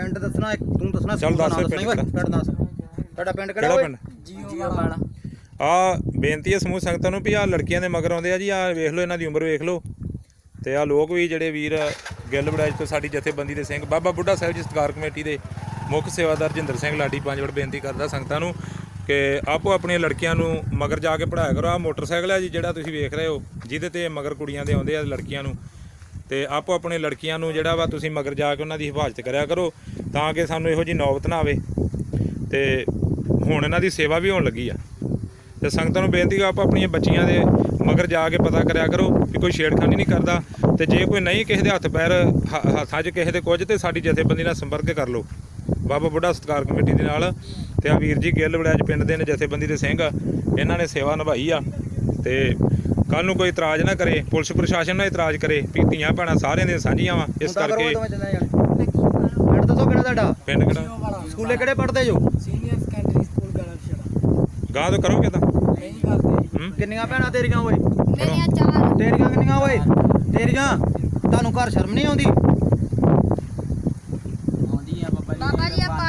ਪਿੰਡ ਦੱਸਣਾ ਇੱਕ ਤੂੰ ਦੱਸਣਾ ਚੱਲ ਦੱਸ ਪਿੰਡ ਪਿੰਡ ਦੱਸ। ਤੁਹਾਡਾ ਪਿੰਡ ਕਿਹੜਾ ਓਏ? ਜੀਓ ਵਾਲਾ। ਆ ਬੇਨਤੀ ਹੈ ਸਮੂਹ ਸੰਗਤਾਂ ਨੂੰ ਵੀ ਆ ਲੜਕੀਆਂ ਦੇ ਮਗਰ ਆਉਂਦੇ ਆ ਜੀ ਆ ਵੇਖ ਲਓ ਇਹਨਾਂ ਦੀ ਉਮਰ ਵੇਖ ਲਓ। ਤੇ ਆ ਲੋਕ ਵੀ ਜਿਹੜੇ ਵੀਰ ਗਿੱਲ ਬੜਾਜ ਤੋਂ ਸਾਡੀ ਜਥੇਬੰਦੀ ਦੇ ਸਿੰਘ ਬਾਬਾ ਬੁੱਢਾ ਸਾਹਿਬ ਜੀ ਸਤਕਾਰ ਕਮੇਟੀ ਦੇ ਮੁੱਖ ਸੇਵਾਦਾਰ ਜਿੰਦਰ ਸਿੰਘ ਲਾਡੀ ਪੰਜਵੜ ਬੇਨਤੀ ਕਰਦਾ ਸੰਗਤਾਂ ਨੂੰ ਕਿ ਆਪੋ ਆਪਣੀਆਂ ਲੜਕੀਆਂ ਨੂੰ ਮਗਰ ਜਾ ਕੇ ਪੜਾਇਆ ਕਰੋ। ਆ ਮੋਟਰਸਾਈਕਲ ਹੈ ਜੀ ਜਿਹੜਾ ਤੁਸੀਂ ਵੇਖ ਰਹੇ ਹੋ ਜਿਹਦੇ ਤੇ ਮਗਰ ਕੁੜੀਆਂ ਦੇ ਆਉਂਦੇ ਆ ਲੜਕੀਆਂ ਨੂੰ। ਤੇ ਆਪੋ ਆਪਣੇ ਲੜਕੀਆਂ ਨੂੰ ਜਿਹੜਾ ਵਾ ਤੁਸੀਂ ਮਗਰ ਜਾ ਕੇ ਉਹਨਾਂ ਦੀ ਹਿਫਾਜ਼ਤ ਕਰਿਆ ਕਰੋ, ਤਾਂ ਕਿ ਸਾਨੂੰ ਇਹੋ ਜੀ ਨੌਬਤ ਨਾ ਆਵੇ। ਤੇ ਹੁਣ ਇਹਨਾਂ ਦੀ ਸੇਵਾ ਵੀ ਹੋਣ ਲੱਗੀ ਆ। ਤੇ ਸੰਗਤਾਂ ਨੂੰ ਬੇਨਤੀ ਆ, ਆਪ ਆਪਣੀਆਂ ਬੱਚੀਆਂ ਦੇ ਮਗਰ ਜਾ ਕੇ ਪਤਾ ਕਰਿਆ ਕਰੋ ਕਿ ਕੋਈ ਛੇੜਖਾਨੀ ਨਹੀਂ ਕਰਦਾ। ਤੇ ਜੇ ਕੋਈ ਨਹੀਂ ਕਿਸੇ ਦੇ ਹੱਥ ਪੈਰ ਹ- ਹੱਥਾਂ 'ਚ ਕਿਸੇ ਦੇ ਕੁਝ, ਤੇ ਸਾਡੀ ਜਥੇਬੰਦੀ ਨਾਲ ਸੰਪਰਕ ਕਰ ਲਓ। ਬਾਬਾ ਬੁੱਢਾ ਸਤਕਾਰ ਕਮੇਟੀ ਦੇ ਨਾਲ। ਤੇ ਆ ਵੀਰ ਜੀ ਗਿੱਲ ਵੜਿਆਜ ਪਿੰਡ ਦੇ ਨੇ, ਜਥੇਬੰਦੀ ਦੇ ਸਿੰਘ। ਇਹਨਾਂ ਨੇ ਸੇਵਾ ਨਿਭਾਈ ਆ। ਤੇ ਕੱਲ ਨੂੰ ਕੋਈ ਇਤਰਾਜ਼ ਨਾ ਕਰੇ ਪੁਲਿਸ ਪ੍ਰਸ਼ਾਸਨ ਨਾ ਇਤਰਾਜ਼ ਕਰੇ ਵੀ ਧੀਆਂ ਭੈਣਾਂ ਸਾਰਿਆਂ ਦੀਆਂ ਸਾਂਝੀਆਂ ਵਾ ਇਸ ਕਰਕੇ। ਪਿੰਡ ਦੱਸੋ ਕਿਹੜਾ ਤੁਹਾਡਾ? ਪਿੰਡ ਕਿਹੜਾ? ਸਕੂਲੇ ਕਿਹੜੇ ਪੜ੍ਹਦੇ ਜੋ? ਸੀਨੀਅਰ ਸੈਕੰਡਰੀ ਸਕੂਲ ਗਲਤ ਗਾਂ ਤੋਂ ਕਰੋਗੇ ਤਾਂ? ਨਹੀਂ ਕਰਦੇ ਹੂੰ? ਕਿੰਨੀਆਂ ਭੈਣਾਂ ਤੇਰੀਆਂ ਓਏ? ਮੇਰੀਆਂ ਚਾਰ। ਤੇਰੀਆਂ ਕਿੰਨੀਆਂ ਓਏ? ਤੇਰੀਆਂ? ਤੁਹਾਨੂੰ ਘਰ ਸ਼ਰਮ ਨਹੀਂ ਆਉਂਦੀ?